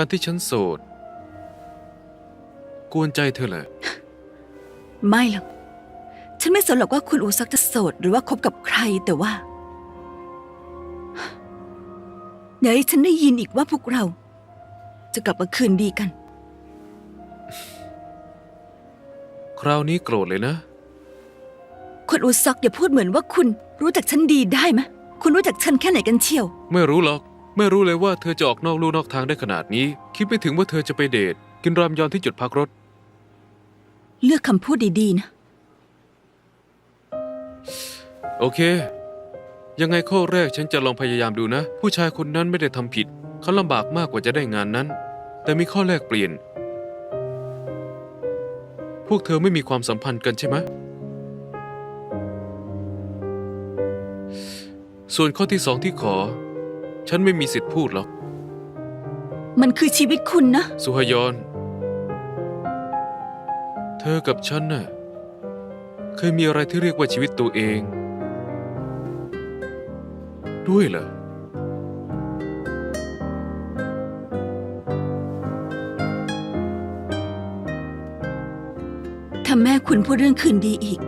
การที่ฉันโสด กวนใจเธอเหรอไม่หรอก ฉันไม่สนหรอกว่าคุณอูซักจะโสดหรือว่าคบกับใครแต่ว่าอย่าให้ฉันได้ยินอีกว่าพวกเรา จะกลับมาคืนดีกัน คราวนี้โกรธเลยนะ คุณอูซักอย่าพูดเหมือนว่าคุณรู้จักฉันดีได้ไหมคุณรู้จักฉันแค่ไหนกันเชียว ไม่รู้หรอก ไม่รู้เลยว่าเธอจะออกนอกลู่นอกทางได้ขนาดนี้ คิดไม่ถึงว่าเธอจะไปเดท กินรามยอนที่จุดพักรถ เลือกคำพูดดีๆนะ โอเค ยังไงข้อแรกฉันจะลองพยายามดูนะ ผู้ชายคนนั้นไม่ได้ทำผิด เขาลำบากมากกว่าจะได้งานนั้น แต่มีข้อแรกเปลี่ยน พวกเธอไม่มีความสัมพันธ์กันใช่ไหมส่วนข้อที่สองที่ขอ ฉันไม่มีสิทธิ์พูดหรอก มันคือชีวิตคุณนะ สุฮยอน เธอกับฉันน่ะเคยมีอะไรที่เรียกว่าชีวิตตัวเอง ด้วยเหรอ ถ้าแม่คุณพูดเรื่องคืนดีอีก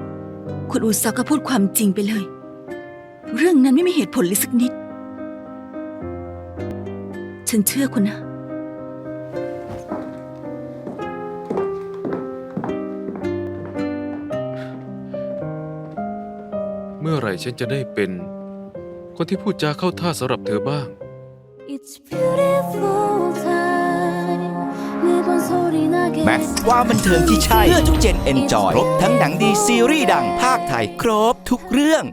คุณอูซักก็พูดความจริงไปเลย เรื่องนั้นไม่มีเหตุผลเลยสักนิด ฉันเชื่อคุณนะ เมื่อไหร่ฉันจะได้เป็น คนที่พูดจาเข้าท่าสำหรับเธอบ้าง It's beautiful time 매번 소리 나게 แม็กซ์ความบันเทิงที่ใช่ เพื่อทุกเจนเอนจอย ครบทั้งหนังดีซีรีส์ดังภาคไทย ครบทุกเรื่อง